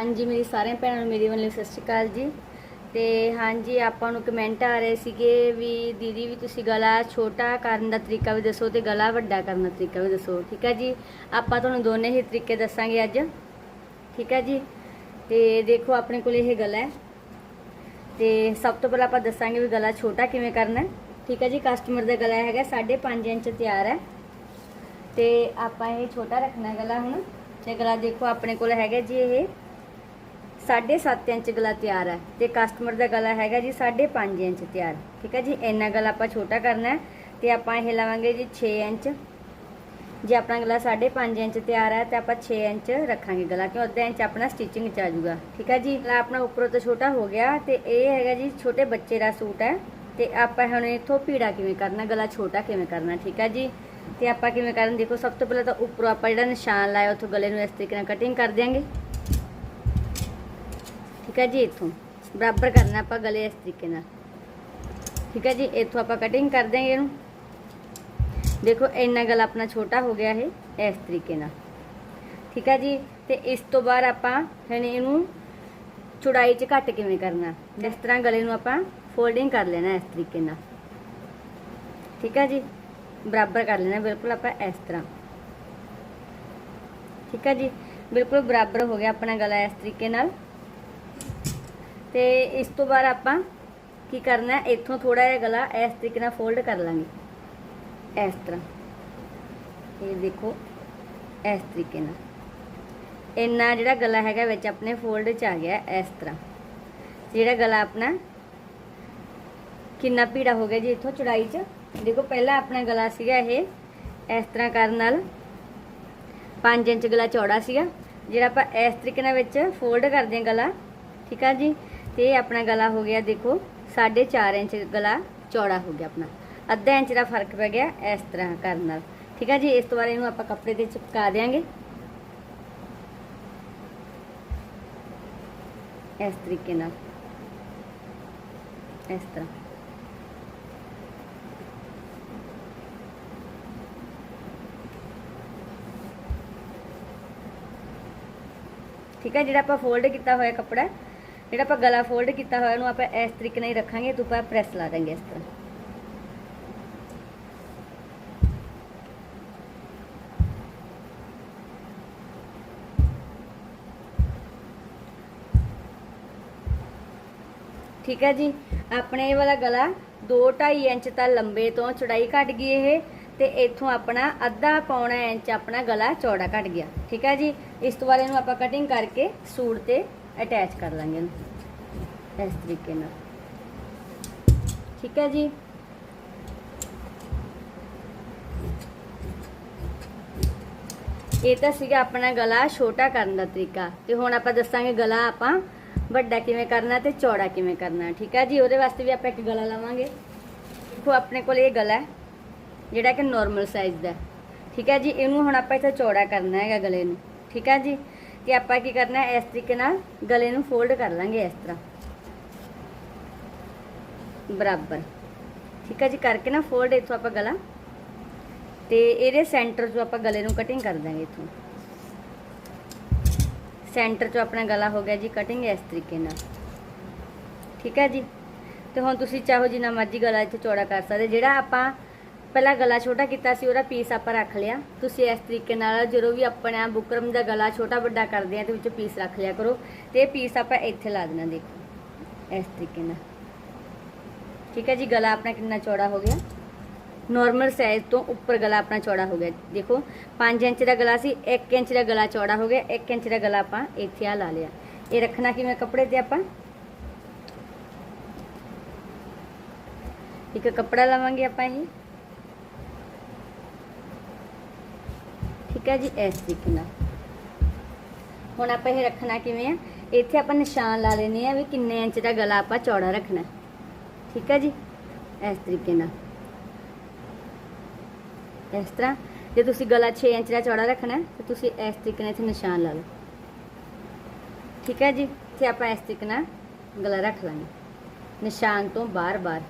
ਹਾਂਜੀ, ਮੇਰੀ ਸਾਰਿਆਂ ਭੈਣਾਂ ਨੂੰ, ਮੇਰੀ ਵੱਲੋਂ ਸਤਿ ਸ਼੍ਰੀ ਅਕਾਲ ਜੀ। ਤੇ ਹਾਂਜੀ, ਆਪਾਂ ਨੂੰ ਕਮੈਂਟ ਆ ਰਹੇ ਸੀਗੇ ਵੀ ਦੀਦੀ ਵੀ ਤੁਸੀਂ ਗਲਾ ਛੋਟਾ ਕਰਨ ਦਾ ਤਰੀਕਾ ਵੀ ਦੱਸੋ ਤੇ ਗਲਾ ਵੱਡਾ ਕਰਨ ਦਾ ਤਰੀਕਾ ਵੀ ਦੱਸੋ, ਠੀਕ ਹੈ ਜੀ? ਆਪਾਂ ਤੁਹਾਨੂੰ ਦੋਨੇ ਹੀ ਤਰੀਕੇ ਦੱਸਾਂਗੇ ਅੱਜ, ਠੀਕ ਹੈ ਜੀ? ਤੇ ਦੇਖੋ, ਆਪਣੇ ਕੋਲ ਇਹ ਗਲਾ ਹੈ। ਤੇ ਸਭ ਤੋਂ ਪਹਿਲਾਂ ਆਪਾਂ ਦੱਸਾਂਗੇ ਵੀ ਗਲਾ ਛੋਟਾ ਕਿਵੇਂ ਕਰਨਾ ਠੀਕ ਹੈ ਜੀ? ਕਸਟਮਰ ਦਾ ਗਲਾ ਹੈਗਾ 5.5 ਇੰਚ ਤਿਆਰ ਹੈ। ਤੇ ਆਪਾਂ ਇਹ ਛੋਟਾ ਰੱਖਣਾ ਗਲਾ ਹੁਣ। ਤੇ ਗਲਾ ਦੇਖੋ, ਆਪਣੇ ਕੋਲ ਹੈਗਾ ਜੀ ਇਹ। 7.5 ਇੰਚ ਗਲਾ ਤਿਆਰ ਹੈ ਤੇ ਕਸਟਮਰ ਦਾ ਗਲਾ ਹੈਗਾ ਜੀ 5.5 ਇੰਚ ਤਿਆਰ। ਠੀਕ ਹੈ ਜੀ, ਇੰਨਾ ਗਲਾ ਆਪਾਂ ਛੋਟਾ ਕਰਨਾ ਹੈ ਤੇ ਆਪਾਂ ਇਹ ਲਵਾਂਗੇ ਜੀ 6 ਇੰਚ। ਜੇ ਆਪਣਾ ਗਲਾ 5.5 ਇੰਚ ਤਿਆਰ ਹੈ ਤੇ ਆਪਾਂ 6 ਇੰਚ ਰੱਖਾਂਗੇ ਗਲਾ, ਕਿਉਂ ਅੱਧਾ ਇੰਚ ਆਪਣਾ ਸਟਿਚਿੰਗ ਚ ਆ ਜਾਊਗਾ। ਠੀਕ ਹੈ ਜੀ, ਗਲਾ ਆਪਣਾ ਉੱਪਰੋਂ ਤੋਂ ਛੋਟਾ ਹੋ ਗਿਆ ਤੇ ਇਹ ਹੈਗਾ ਜੀ ਛੋਟੇ ਬੱਚੇ ਦਾ ਸੂਟ ਹੈ ਤੇ ਆਪਾਂ ਹੁਣ ਇਥੋਂ ਪੀੜਾ ਕਿਵੇਂ ਕਰਨਾ, ਗਲਾ ਛੋਟਾ ਕਿਵੇਂ ਕਰਨਾ, ਠੀਕ ਹੈ ਜੀ? ਤੇ ਆਪਾਂ ਕਿਵੇਂ ਕਰਨ, ਦੇਖੋ ਸਭ ਤੋਂ ਪਹਿਲਾਂ ਤਾਂ ਉੱਪਰੋਂ ਆਪਾਂ ਜਿਹੜਾ ਨਿਸ਼ਾਨ ਲਾਇਆ, ਉੱਥੋਂ ਗਲੇ ਨੂੰ ਇਸ ਤਰੀਕੇ ਨਾਲ ਕਟਿੰਗ ਕਰ ਦਿਆਂਗੇ। ਠੀਕ ਹੈ ਜੀ, ਇੱਥੋਂ। ਬਰਾਬਰ ਕਰਨਾ ਆਪਾਂ ਗਲੇ ਇਸ ਤਰੀਕੇ ਨਾਲ। ਠੀਕ ਹੈ ਜੀ, ਇੱਥੋਂ ਆਪਾਂ ਕਟਿੰਗ ਕਰ ਦਿਆਂਗੇ ਇਹਨੂੰ। ਦੇਖੋ, ਇੰਨਾ ਗਲਾ ਆਪਣਾ ਛੋਟਾ ਹੋ ਗਿਆ ਇਹ, ਇਸ ਤਰੀਕੇ ਨਾਲ। ਠੀਕ ਹੈ ਜੀ, ਤੇ ਇਸ ਤੋਂ ਬਾਅਦ ਆਪਾਂ ਹੁਣ ਇਹਨੂੰ ਚੌੜਾਈ 'ਚ ਘੱਟ ਕਿਵੇਂ ਕਰਨਾ? ਜਿਸ ਤਰ੍ਹਾਂ ਗਲੇ ਨੂੰ ਆਪਾਂ ਫੋਲਡਿੰਗ ਕਰ ਲੈਣਾ ਇਸ ਤਰੀਕੇ ਨਾਲ। ਠੀਕ ਹੈ ਜੀ, ਬਰਾਬਰ ਕਰ ਲੈਣਾ, ਬਿਲਕੁਲ ਆਪਾਂ ਇਸ ਤਰ੍ਹਾਂ। ਠੀਕ ਹੈ ਜੀ, ਬਿਲਕੁਲ ਬਰਾਬਰ ਹੋ ਗਿਆ ਆਪਣਾ ਗਲਾ ਇਸ ਤਰੀਕੇ ਨਾਲ। ਤੇ ਇਸ ਤੋਂ ਬਾਅਦ ਆਪਾਂ ਕੀ ਕਰਨਾ ਹੈ? ਇੱਥੋਂ ਥੋੜਾ ਜਿਹਾ ਗਲਾ ਇਸ ਤਰੀਕੇ ਨਾਲ ਫੋਲਡ ਕਰ ਲਾਂਗੇ। ਇਸ ਤਰ੍ਹਾਂ। ਇਹ ਦੇਖੋ, ਇਸ ਤਰੀਕੇ ਨਾਲ। ਇੰਨਾ ਜਿਹੜਾ ਗਲਾ ਹੈਗਾ ਵਿੱਚ ਆਪਣੇ ਫੋਲਡ ਚ ਆ ਗਿਆ ਇਸ ਤਰ੍ਹਾਂ। ਜਿਹੜਾ ਗਲਾ ਆਪਣਾ ਕਿੰਨਾ ਪੀੜਾ ਹੋ ਗਿਆ ਜੀ ਇੱਥੋਂ ਚੜਾਈ ਚ। ਦੇਖੋ, ਪਹਿਲਾਂ ਆਪਣਾ ਗਲਾ ਸੀਗਾ ਇਹ ਇਸ ਤਰ੍ਹਾਂ ਕਰਨ ਨਾਲ। 5 ਇੰਚ ਗਲਾ ਚੌੜਾ ਸੀਗਾ। ਜਿਹੜਾ ਆਪਾਂ ਇਸ ਤਰੀਕੇ ਨਾਲ ਵਿੱਚ ਫੋਲਡ ਕਰਦੇ ਹਾਂ ਗਲਾ। ਠੀਕ ਆ ਜੀ? ਤੇ ਆਪਣਾ ਗਲਾ ਹੋ ਗਿਆ, ਦੇਖੋ 4.5 ਇੰਚ ਗਲਾ ਚੌੜਾ ਹੋ ਗਿਆ ਆਪਣਾ। ਅੱਧਾ ਇੰਚ ਦਾ ਫ਼ਰਕ ਪੈ ਗਿਆ ਇਸ ਤਰ੍ਹਾਂ ਕਰਨ ਨਾਲ। ਠੀਕ ਹੈ ਜੀ, ਇਸ ਤੋਂ ਬਾਅਦ ਇਹਨੂੰ ਆਪਾਂ ਕੱਪੜੇ ਤੇ ਚਿਪਕਾ ਦੇਾਂਗੇ ਇਸ ਤਰੀਕੇ ਨਾਲ। ਇਸ ਤਰ੍ਹਾਂ। ਠੀਕ ਹੈ ਜਿਹੜਾ ਆਪਾਂ ਫੋਲਡ ਕੀਤਾ ਹੋਇਆ ਕੱਪੜਾ ਜਿਹੜਾ ਆਪਾਂ ਗਲਾ ਫੋਲਡ ਕੀਤਾ ਹੋਇਆ ਉਹਨੂੰ ਆਪਾਂ ਇਸ ਤਰੀਕੇ ਨਾਲ ਹੀ ਰੱਖਾਂਗੇ, ਤੋਂ ਆਪਾਂ ਪ੍ਰੈਸ ਲਾ ਦਾਂਗੇ ਇਸ ਤਰ੍ਹਾਂ। ਠੀਕ ਹੈ ਜੀ? ਆਪਣੇ ਇਹ ਵਾਲਾ ਗਲਾ 2.5 ਇੰਚ ਤਾਂ ਲੰਬੇ ਤੋਂ ਚੌੜਾਈ ਘਟ ਗਈ ਇਹ, ਤੇ ਇੱਥੋਂ ਆਪਣਾ ਅੱਧਾ ਪੌਣਾ ਇੰਚ ਆਪਣਾ ਗਲਾ ਚੌੜਾ ਘਟ ਗਿਆ। ਠੀਕ ਹੈ ਜੀ? ਇਸ ਤੋਂ ਬਾਅਦ ਇਹਨੂੰ ਆਪਾਂ ਕਟਿੰਗ ਕਰਕੇ ਸੂਟ ਤੇ ਅਟੈਚ ਕਰ ਲਾਂਗੇ ਇਹਨੂੰ ਇਸ ਤਰੀਕੇ ਨਾਲ। ਠੀਕ ਹੈ ਜੀ? ਇਹ ਤਾਂ ਸੀਗਾ ਆਪਣਾ ਗਲਾ ਛੋਟਾ ਕਰਨ ਦਾ ਤਰੀਕਾ। ਤੇ ਹੁਣ ਆਪਾਂ ਦੱਸਾਂਗੇ ਗਲਾ ਆਪਾਂ ਵੱਡਾ ਕਿਵੇਂ ਕਰਨਾ ਤੇ ਚੌੜਾ ਕਿਵੇਂ ਕਰਨਾ। ਠੀਕ ਹੈ ਜੀ? ਉਹਦੇ ਵਾਸਤੇ ਵੀ ਆਪਾਂ ਇੱਕ ਗਲਾ ਲਵਾਂਗੇ। ਦੇਖੋ, ਆਪਣੇ ਕੋਲ ਇਹ ਗਲਾ ਹੈ, ਜਿਹੜਾ ਕਿ ਨਾਰਮਲ ਸਾਈਜ਼ ਦਾ ਠੀਕ ਹੈ ਜੀ? ਇਹਨੂੰ ਹੁਣ ਆਪਾਂ ਇੱਥੇ ਚੌੜਾ ਕਰਨਾ ਹੈਗਾ ਗਲੇ ਨੂੰ। ਠੀਕ ਹੈ ਜੀ? ਕਿ ਆਪਾਂ ਕੀ ਕਰਨਾ ਇਸ ਤਰੀਕੇ ਨਾਲ ਗਲੇ ਨੂੰ ਫੋਲਡ ਕਰ ਲਾਂਗੇ ਇਸ ਤਰ੍ਹਾਂ। ਬਰਾਬਰ। ਠੀਕ ਹੈ ਜੀ? ਕਰਕੇ ਨਾ ਫੋਲਡ ਇੱਥੋਂ ਆਪਾਂ ਗਲਾ। ਤੇ ਇਹਦੇ ਸੈਂਟਰ 'ਚੋਂ ਆਪਾਂ ਗਲੇ ਨੂੰ ਕਟਿੰਗ ਕਰ ਦਾਂਗੇ ਇੱਥੋਂ। ਸੈਂਟਰ 'ਚੋਂ ਆਪਣਾ ਗਲਾ ਹੋ ਗਿਆ ਜੀ ਕਟਿੰਗ ਇਸ ਤਰੀਕੇ ਨਾਲ। ਠੀਕ ਹੈ ਜੀ? ਤੇ ਹੁਣ ਤੁਸੀਂ ਚਾਹੋ ਜਿੰਨਾ ਮਰਜ਼ੀ ਗਲਾ ਇੱਥੇ ਚੌੜਾ ਕਰ ਸਕਦੇ। ਜਿਹੜਾ ਆਪਾਂ ਪਹਿਲਾਂ ਗਲਾ ਛੋਟਾ ਕੀਤਾ ਸੀ, ਉਹਦਾ ਪੀਸ ਆਪਾਂ ਰੱਖ ਲਿਆ। ਤੁਸੀਂ ਇਸ ਤਰੀਕੇ ਨਾਲ ਜਦੋਂ ਵੀ ਆਪਣਾ ਬੁਕਰਮ ਦਾ ਗਲਾ ਛੋਟਾ ਵੱਡਾ ਕਰਦੇ ਆ, ਤੇ ਵਿੱਚ ਪੀਸ ਰੱਖ ਲਿਆ ਕਰੋ। ਤੇ ਇਹ ਪੀਸ ਆਪਾਂ ਇੱਥੇ ਲਾ ਦੇਣਾ, ਦੇਖੋ। ਇਸ ਤਰੀਕੇ ਨਾਲ। ਠੀਕ ਹੈ ਜੀ, ਗਲਾ ਆਪਣਾ ਕਿੰਨਾ ਚੌੜਾ ਹੋ ਗਿਆ? ਨਾਰਮਲ ਸਾਈਜ਼ ਤੋਂ ਉੱਪਰ ਗਲਾ ਆਪਣਾ ਚੌੜਾ ਹੋ ਗਿਆ। ਦੇਖੋ 5 ਇੰਚ ਦਾ ਗਲਾ ਸੀ 1 ਇੰਚ ਦਾ ਗਲਾ ਚੌੜਾ ਹੋ ਗਿਆ 1 ਇੰਚ ਦਾ ਗਲਾ ਆਪਾਂ ਇੱਥੇ ਆ ਲਾ ਲਿਆ। ਇਹ ਰੱਖਣਾ ਕਿਵੇਂ ਕੱਪੜੇ ਤੇ ਆਪਾਂ? ਇੱਕ ਕੱਪੜਾ ਲਵਾਂਗੇ ਆਪਾਂ ਇਹ। ਠੀਕ ਹੈ ਜੀ, ਇਸ ਤਰੀਕੇ ਨਾਲ। ਹੁਣ ਆਪਾਂ ਇਹ ਰੱਖਣਾ ਕਿਵੇਂ ਆ? ਇੱਥੇ ਆਪਾਂ ਨਿਸ਼ਾਨ ਲਾ ਲੈਨੇ ਆ ਵੀ ਕਿੰਨੇ ਇੰਚ ਦਾ ਗਲਾ ਆਪਾਂ ਚੌੜਾ ਰੱਖਣਾ। ਠੀਕ ਹੈ ਜੀ? ਇਸ ਤਰੀਕੇ ਨਾਲ। ਇਸ ਤਰ੍ਹਾਂ, ਜੇ ਤੁਸੀਂ ਗਲਾ 6 ਇੰਚ ਦਾ ਚੌੜਾ ਰੱਖਣਾ, ਤਾਂ ਤੁਸੀਂ ਇਸ ਤਰੀਕੇ ਨਾਲ ਇੱਥੇ ਨਿਸ਼ਾਨ ਲਾ ਲਓ। ਠੀਕ ਹੈ ਜੀ? ਤੇ ਆਪਾਂ ਇਸ ਤਰੀਕੇ ਨਾਲ ਗਲਾ ਰੱਖ ਲਾਂਗੇ। ਨਿਸ਼ਾਨ ਤੋਂ ਬਾਰ-ਬਾਰ।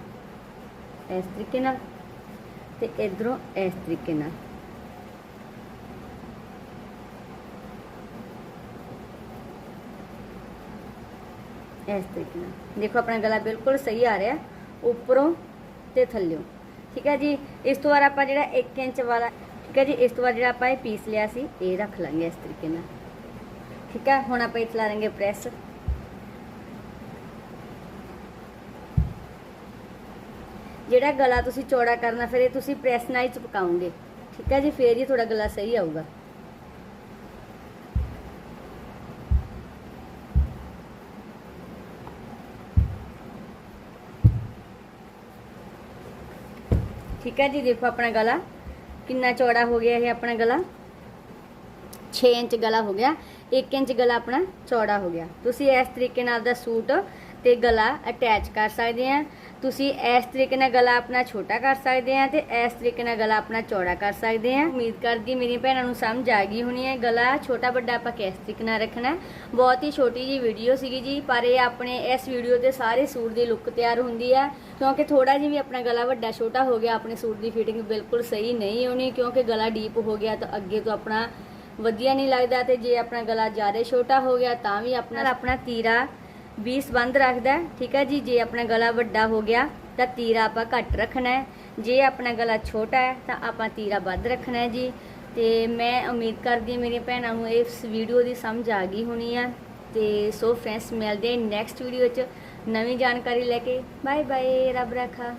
ਇਸ ਤਰੀਕੇ ਨਾਲ ਤੇ ਇਧਰੋਂ ਇਸ ਤਰੀਕੇ ਨਾਲ। ਇਸ ਤਰੀਕੇ ਨਾਲ। ਦੇਖੋ, ਆਪਣਾ ਗਲਾ ਬਿਲਕੁਲ ਸਹੀ ਆ ਰਿਹਾ, ਉੱਪਰੋਂ ਤੇ ਥੱਲਿਓਂ। ਠੀਕ ਹੈ ਜੀ? ਇਸ ਤੋਂ ਬਾਅਦ ਆਪਾਂ ਜਿਹੜਾ 1 ਇੰਚ ਵਾਲਾ, ਠੀਕ ਹੈ ਜੀ? ਇਸ ਤੋਂ ਬਾਅਦ ਜਿਹੜਾ ਆਪਾਂ ਇਹ ਪੀਸ ਲਿਆ ਸੀ, ਇਹ ਰੱਖ ਲਾਂਗੇ ਇਸ ਤਰੀਕੇ ਨਾਲ। ਠੀਕ ਹੈ? ਹੁਣ ਆਪਾਂ ਇਹ ਚਲਾ ਲਾਂਗੇ ਪ੍ਰੈਸ ਜਿਹੜਾ ਗਲਾ ਤੁਸੀਂ ਚੌੜਾ ਕਰਨਾ, ਫਿਰ ਇਹ ਤੁਸੀਂ ਪ੍ਰੈਸ ਨਾਲ ਹੀ ਚਪਕਾਉਂਗੇ ਠੀਕ ਹੈ ਜੀ? ਫਿਰ ਹੀ ਤੁਹਾਡਾ ਗਲਾ ਸਹੀ ਆਊਗਾ। ਠੀਕ ਹੈ ਜੀ, ਦੇਖੋ ਆਪਣਾ ਗਲਾ। ਕਿੰਨਾ ਚੌੜਾ ਹੋ ਗਿਆ ਇਹ ਆਪਣਾ ਗਲਾ। 6 ਇੰਚ ਗਲਾ ਹੋ ਗਿਆ। 1 ਇੰਚ ਗਲਾ ਆਪਣਾ ਚੌੜਾ ਹੋ ਗਿਆ। ਤੁਸੀਂ ਇਸ ਤਰੀਕੇ ਨਾਲ ਦਾ ਸੂਟ ਤੇ ਗਲਾ ਅਟੈਚ ਕਰ ਸਕਦੇ ਆ। ਤੁਸੀਂ ਇਸ ਤਰੀਕੇ ਨਾਲ ਗਲਾ ਆਪਣਾ ਛੋਟਾ ਕਰ ਸਕਦੇ ਆ ਤੇ ਇਸ ਤਰੀਕੇ ਨਾਲ ਗਲਾ ਆਪਣਾ ਚੌੜਾ ਕਰ ਸਕਦੇ ਆ। ਉਮੀਦ ਕਰਦੀ ਮੇਰੀਆਂ ਭੈਣਾਂ ਨੂੰ ਸਮਝ ਆ ਗਈ ਹੋਣੀ ਹੈ। ਗਲਾ ਛੋਟਾ ਵੱਡਾ ਆਪਾਂ ਕਿਸ ਤਰੀਕੇ ਨਾਲ ਰੱਖਣਾ? ਬਹੁਤ ਹੀ ਛੋਟੀ ਜੀ ਵੀਡੀਓ ਸੀਗੀ ਜੀ, ਪਰ ਇਹ ਆਪਣੇ ਇਸ ਵੀਡੀਓ ਤੇ ਸਾਰੇ ਸੂਟ ਦੀ ਲੁੱਕ ਤਿਆਰ ਹੁੰਦੀ ਆ। ਕਿਉਂਕਿ ਥੋੜਾ ਜਿਹਾ ਵੀ ਆਪਣਾ ਗਲਾ ਵੱਡਾ ਛੋਟਾ ਹੋ ਗਿਆ, ਆਪਣੇ ਸੂਟ ਦੀ ਫਿਟਿੰਗ ਬਿਲਕੁਲ ਸਹੀ ਨਹੀਂ ਹੋਣੀ। ਕਿਉਂਕਿ ਗਲਾ ਡੀਪ ਹੋ ਗਿਆ ਤਾਂ ਅੱਗੇ ਤੋਂ ਆਪਣਾ ਵਧੀਆ ਨਹੀਂ ਲੱਗਦਾ ਤੇ ਜੇ ਆਪਣਾ ਗਲਾ ਜ਼ਿਆਦਾ ਛੋਟਾ ਹੋ ਗਿਆ ਤਾਂ ਵੀ ਆਪਣਾ ਆਪਣਾ ਤੀਰਾ ਵੀ ਸੰਬੰਧ ਰੱਖਦਾ ਠੀਕ ਹੈ ਜੀ? ਜੇ ਆਪਣਾ ਗਲਾ ਵੱਡਾ ਹੋ ਗਿਆ ਤਾਂ ਤੀਰਾ ਆਪਾਂ ਘੱਟ ਰੱਖਣਾ ਹੈ। ਜੇ ਆਪਣਾ ਗਲਾ ਛੋਟਾ ਹੈ ਤਾਂ ਆਪਾਂ ਤੀਰਾ ਵੱਧ ਰੱਖਣਾ ਹੈ ਜੀ। ਤੇ ਮੈਂ ਉਮੀਦ ਕਰਦੀ ਹਾਂ ਮੇਰੀਆਂ ਭੈਣਾਂ ਨੂੰ ਇਸ ਵੀਡੀਓ ਦੀ ਸਮਝ ਆ ਗਈ ਹੋਣੀ ਆ। ਤੇ ਸੋ ਫਰੈਂਡਸ ਮਿਲਦੇ ਨੈਕਸਟ ਵੀਡੀਓ 'ਚ। ਨਵੀਂ ਜਾਣਕਾਰੀ ਲੈ ਕੇ। ਬਾਏ ਬਾਏ ਰੱਬ ਰਾਖਾ।